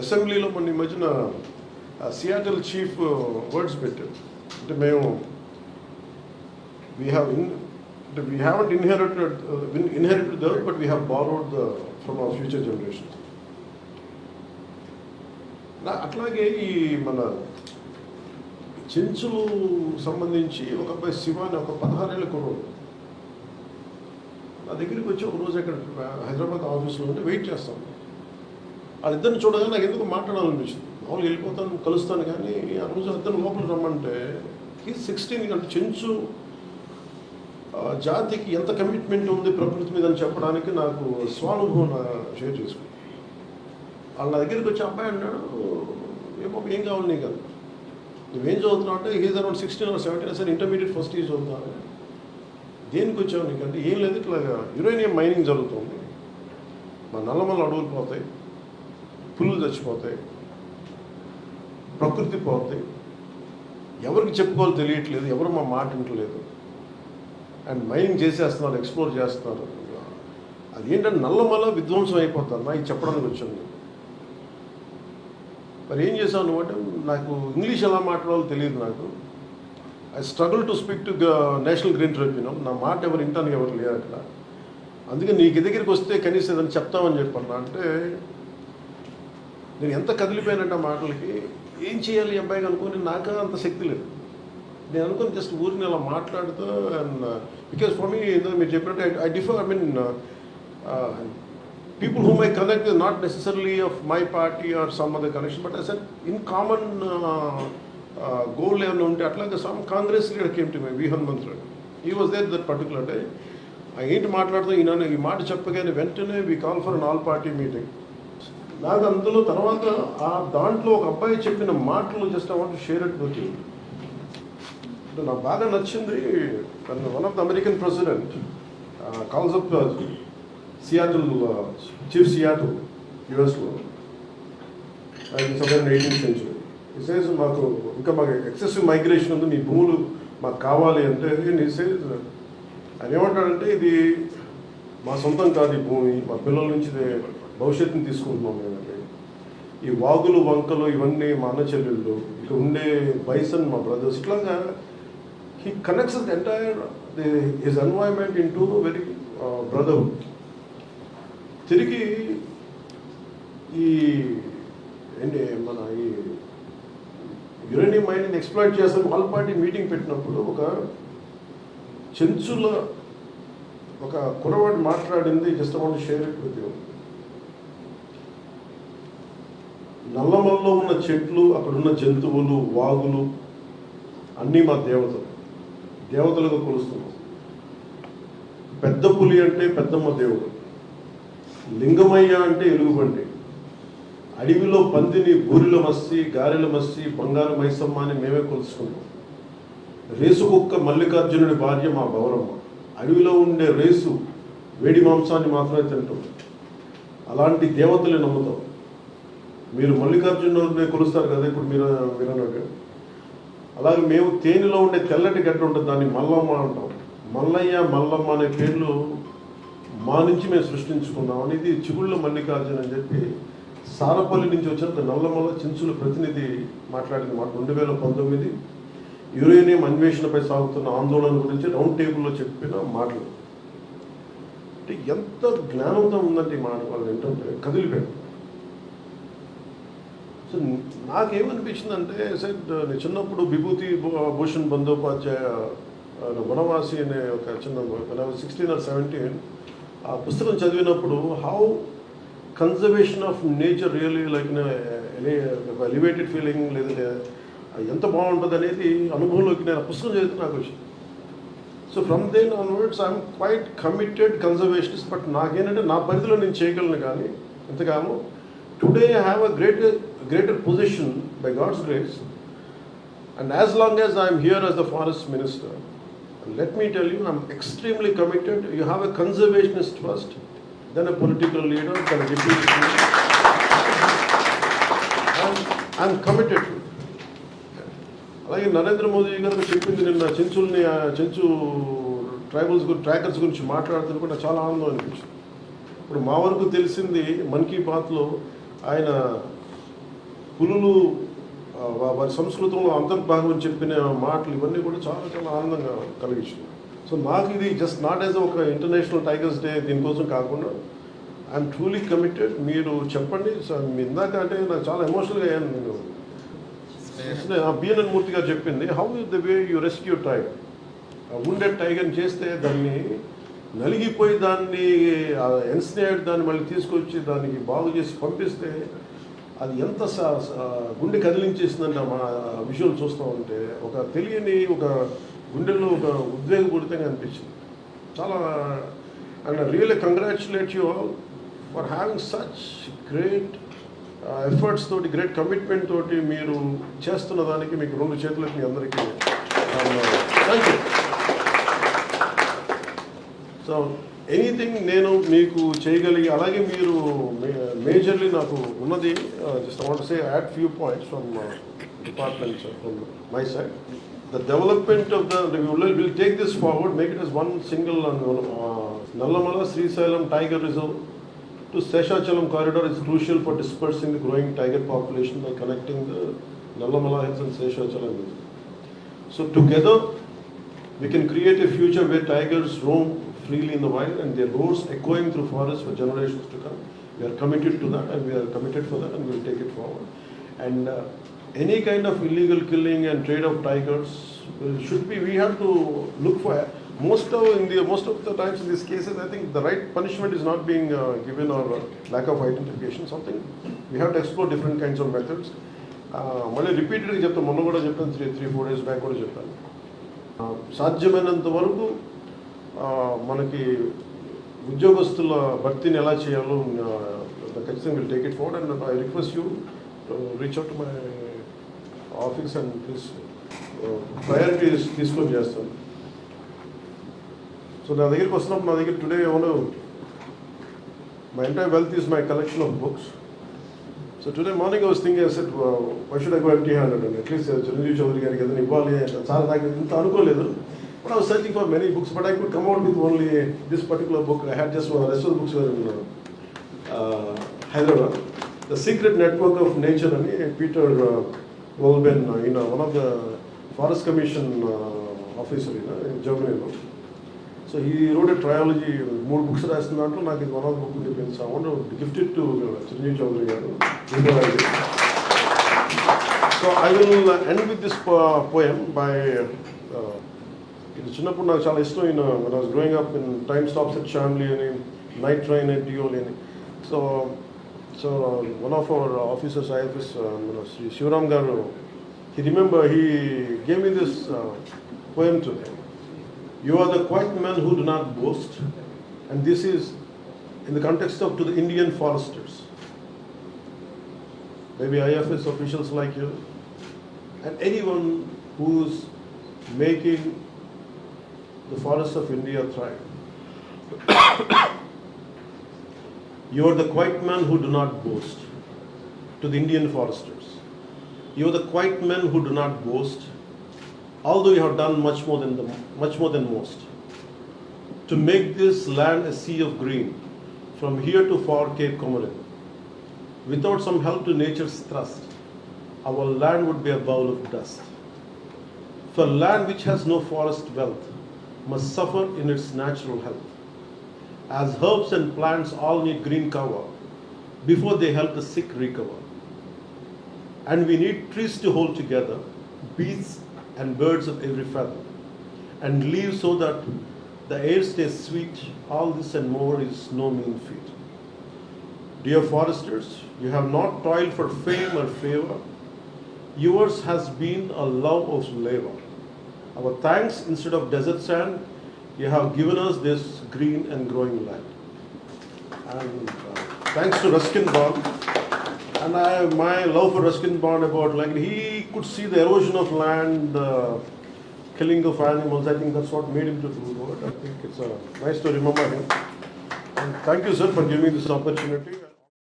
అసెంబ్లీలో మొన్న ఈ మధ్యన సియాటల్ చీఫ్ వర్డ్స్ పెట్టారు. అంటే మేము వీ హ్యావ్ ఇన్ అంటే we haven't inherited inherited the but we have borrowed the from our future generation అట్లాగే ఈ మన చెంచులు సంబంధించి ఒక అబ్బాయి శివ అని ఒక పదహారేళ్ళ కుర్రోడు. నా దగ్గరికి వచ్చి ఒక రోజు అక్కడ హైదరాబాద్ ఆఫీస్లో ఉంటే వెయిట్ చేస్తాను వాళ్ళిద్దరిని చూడగానే నాకు ఎందుకు మాట్లాడాలనిపించింది? మామూలుగా వెళ్ళిపోతాను కలుస్తాను కానీ ఆ రోజు ఇద్దరు లోపల రమ్మంటే ఈ సిక్స్టీన్ అంటే చెంచు జాతికి ఎంత కమిట్మెంట్ ఉంది ప్రకృతి మీద అని చెప్పడానికి నాకు స్వానుభవం షేర్ చేసుకున్నాను వాళ్ళ నా దగ్గరికి వచ్చి అబ్బాయి అన్నాడు ఏమో ఏం కావాలి నీకు? అది నువ్వేం చదువుతున్నావు అంటే he's around sixteen or seventeen sir intermediate first year చదువుతున్నాను దేనికి వచ్చావు నీకు? అంటే ఏం లేదు ఇట్లా యురేనియం మైనింగ్ జరుగుతుంది. మా నల్లమల్ల అడవులు పోతాయి. పులులు చచ్చిపోతాయి ప్రకృతి పోతాయి. ఎవరికి చెప్పుకోవాలో తెలియట్లేదు ఎవరు మా మాట వింటలేదు. అండ్ మైనింగ్ చేసేస్తున్నారు ఎక్స్ప్లోర్ చేస్తున్నారు. అది ఏంటంటే నల్లమల్ల విధ్వంసం అయిపోతారు నాకు చెప్పడానికి వచ్చాను మరి ఏం చేశావు నువ్వు నాకు ఇంగ్లీష్ ఎలా మాట్లాడాలో తెలియదు నాకు. I struggle to speak to National Green Tribunal నా మాట ఎవరు వింటానికి ఎవరు లేరు అక్కడ. అందుకే నీకు దగ్గరికి వస్తే కనీసం ఏదైనా చెప్తామని చెప్పన్నా. అంటే నేను ఎంత కదిలిపోయానంటే ఆ మాటలకి ఏం చేయాలి అబ్బాయికి అనుకుని నాకు అంత శక్తి లేదు. నేను అనుకుని జస్ట్ ఊరిని అలా మాట్లాడుతూ అండ్ బికాస్ ఫర్ మీ ఏదో మీరు చెప్పినట్టు I differ I mean people whom I connect not necessarily of my party or some other connection but అసలు ఇన్ కామన్ గోల్ ఏమైనా ఉంటే అట్లాగే some Congress leader came to my V Hanumanth ఈ was there that particular day ఏంటి మాట్లాడుతూ ఈయన ఈ మాట చెప్పగానే వెంటనే we call for an all party meeting నాకు అందులో తర్వాత ఆ దాంట్లో ఒక అబ్బాయి చెప్పిన మాటలు just I want share it with you నాకు బాగా నచ్చింది one of the American president calls up Seattle chief Seattle యుఎస్లో సెవెన్ ఎయిటీన్ సెంచురీ సేస్ మాకు ఇంకా మాకు ఎక్సెసివ్ మైగ్రేషన్ ఉంది మీ భూములు మాకు కావాలి అంటే నీ సేస్ ఆయన ఏమంటాడంటే ఇది మా సొంతం కాదు ఈ భూమి మా పిల్లల నుంచి భవిష్యత్తుని తీసుకుంటున్నాం మేమండి ఈ వాగులు వంకలు ఇవన్నీ మా అన్న చెల్లెళ్ళు ఇక్కడ ఉండే బైసన్ మా బ్రదర్స్ ఇట్లాగా he connects the entire his environment in to very brotherhood తిరిగి ఈ ఏంటి మన ఈ యురేనియం మైనింగ్ ఎక్స్ప్లోర్ చేస్తాను వాళ్ళ పార్టీ మీటింగ్ పెట్టినప్పుడు ఒక చెంచుల ఒక కురవాడు మాట్లాడింది just want share with you నల్లమల్లో ఉన్న చెట్లు అక్కడ ఉన్న జంతువులు వాగులు అన్నీ మా దేవతలు. దేవతలుగా కొలుస్తున్నాం పెద్ద పులి అంటే పెద్దమ్మ దేవుడు. లింగమయ్య అంటే ఎలుగుబండి అడవిలో పందిని బూరిల మస్సి గారెల మస్సి బంగారు మైసమ్మ అని మేమే కొలుసుకున్నాం రేసు కుక్క మల్లికార్జునుడి భార్య మా గౌరమ్మ. అడవిలో ఉండే రేసు వేడి మాంసాన్ని మాత్రమే తింటాం. అలాంటి దేవతలే నమ్ముతాం. మీరు మల్లికార్జునుడిని కొలుస్తారు కదా ఇప్పుడు మీరు వినడానికి అలాగే మేము తేనెలో ఉండే తెల్లటి గడ్డ ఉంటుంది దాన్ని మల్లమ్మ అంటాం. మల్లయ్య మల్లమ్మ అనే పేర్లు మా నుంచి మేము సృష్టించుకున్నాం అనేది చిగుళ్ళ మల్లికార్జున అని చెప్పి సారపల్లి నుంచి వచ్చిన నల్లమల్ల చించుల ప్రతినిధి మాట్లాడింది మాట రెండు వేల పంతొమ్మిది యురేనియం అన్వేషణపై సాగుతున్న ఆందోళన గురించి రౌండ్ టేబుల్లో చెప్పిన మాటలు. అంటే ఎంత జ్ఞానంతో ఉందంటే ఈ మాట వాళ్ళు ఏంటంటే కదిలిపోయాడు సో నాకేమనిపించింది అంటే సెట్ నేను చిన్నప్పుడు విభూతి భూషణ్ బందోపాధ్యాయ వనవాసి అనే ఒక చిన్న సిక్స్టీన్ ఆర్ సెవెంటీన్ ఆ పుస్తకం చదివినప్పుడు how conservation of nature really like elevated feeling లేదంటే ఎంత బాగుంటుంది అనేది అనుభవంలోకి నేను ఆ పుస్తకం చదివితే నాకు వచ్చింది so from then onwards I'm quite committed conservationist but నాకేంటంటే నా పరిధిలో నేను చేయగలను కానీ ఎంతగానో today I have a greater greater position by God's grace and as long as I'm here as the forest minister let me tell you I'm extremely committed you have a conservationist first then a political leader then deputy I'm committed అలాగే నరేంద్ర మోదీ గారు చెప్పింది నిన్న చెంచుల్ని ఆ Chenchu tribals గురించి trackers గురించి మాట్లాడుతున్న కూడా చాలా ఆనందం అనిపించింది. ఇప్పుడు మా వరకు తెలిసింది మన్ కీ బాత్లో ఆయన పులులు వారి సంస్కృతంలో అంతర్భాగం అని చెప్పిన మాటలు ఇవన్నీ కూడా చాలా చాలా ఆనందంగా కలిగించింది. సో నాకు ఇది జస్ట్ నాట్ యాజ్ ఒక ఇంటర్నేషనల్ టైగర్స్ డే దీనికోసం కాకుండా ఐఎమ్ ట్రూలీ కమిటెడ్ మీరు చెప్పండి. సో మీ ఇందాక అంటే నాకు చాలా ఎమోషనల్గా అయ్యాను. నేను బిఎన్ఎన్ మూర్తి గారు చెప్పింది how the way you rescue tiger ఉండే టైగర్ని చేస్తే దాన్ని నలిగిపోయి దాన్ని ఎన్స్నేడ్ దాన్ని మళ్ళీ తీసుకొచ్చి దానికి బాగు చేసి పంపిస్తే అది ఎంత గుండె కదిలించేసిందంటే మా విజువల్ చూస్తూ ఉంటే ఒక తెలియని ఒక గుండెల్లో ఒక ఉద్వేగపూరితంగా అనిపించింది. చాలా and really congratulate you all for having such great efforts తోటి గ్రేట్ కమిట్మెంట్ తోటి మీరు చేస్తున్న దానికి మీకు రెండు చేతులకు మీ అందరికీ థ్యాంక్ యూ సో ఎనీథింగ్ నేను మీకు చేయగలిగి అలాగే మీరు మేజర్లీ నాకు ఉన్నది just want say add few points from department from my side the development of the will take this forward make it is one single Nallamala Srisailam tiger reserve to Seshachalam corridor is crucial for dispersing the growing tiger population by connecting the Nallamala Hills and Seshachalam Hills. So together, we can create a future where tigers roam freely in the wild and their roars echoing through forests for generations to come. We are committed to that and we are committed for that and we will take it forward. And uh, any kind of illegal killing and trade of tigers will, should be, we have to look for, most of, in the, most of the times in these cases, I think the right punishment is not being uh, given or uh, lack of identification, something. We have to explore different kinds of methods. Uh, మళ్ళీ రిపీటెడ్గా చెప్తాను మొన్న కూడా చెప్పాను three three four days back కూడా చెప్పాను ఆ, సాధ్యమైనంత వరకు ఆ, మనకి ఉద్యోగస్తుల భర్తీని ఎలా చేయాలో ఆ, ఖచ్చితంగా will take it forward and I request you reach out my office and please priorities తీసుకొని చేస్తాను సో నా దగ్గరికి వస్తున్నప్పుడు నా దగ్గర టుడే ఎవరు my entire wealth is my collection of books so today morning was thing set why should I go empty handed అండి at least Chiranjeevi Chowdary గారికి ఏదైనా ఇవ్వాలి చాలా నాకు ఇంత అనుకోలేదు. But I was searching for many books but I could come out with only this particular book I had just rest of books Hyderabad the secret network of nature అని Peter Wohlleben ఈయన one of the forest commission officer ఈయన జర్మనీలో so ఈ road trilogy మూడు books రాసిన దాంట్లో నాకు ఇది వన్ ఆఫ్ బుక్ చెప్పింది అవ్వండి gifted to Chiranjeevi Chowdary garu so I will end with this poem by ఇది చిన్నప్పుడు నాకు చాలా ఇష్టం. ఈయన when growing up growing up time stops at family అని నైట్ ట్రైన్ అని. డియోలి అని so so one of our officers IFS మన Shri Shivaram garu he remember he game in this poem to You are the quiet men who do not boast, and this is in the context of to the Indian foresters. Maybe IFS officials like you, and anyone who's making the forests of India thrive. you are the quiet men who do not boast to the Indian foresters. You are the quiet men who do not boast although you have done much more than the, much more than most to make this land a sea of green from here to far Cape Comorin. Without some help to nature's thrust, our land would be a bowl of dust. For land which has no forest wealth must suffer in its natural health. As herbs and plants all need green cover before they help the sick recover. And we need trees to hold together, beasts and birds of every feather, and leaves so that the air stays sweet. All this and more is no mean feat. Dear foresters, you have not toiled for fame or favor. Yours has been a love of labor. Our thanks instead of desert sand, you have given us this green and growing land. And uh, thanks to Ruskin Bond, and I, my love for Ruskin Bond about like he could see the erosion of land, the killing of animals. I think that's what made him to do it. I think it's uh, nice to remember him. And thank you, sir, for giving me this opportunity.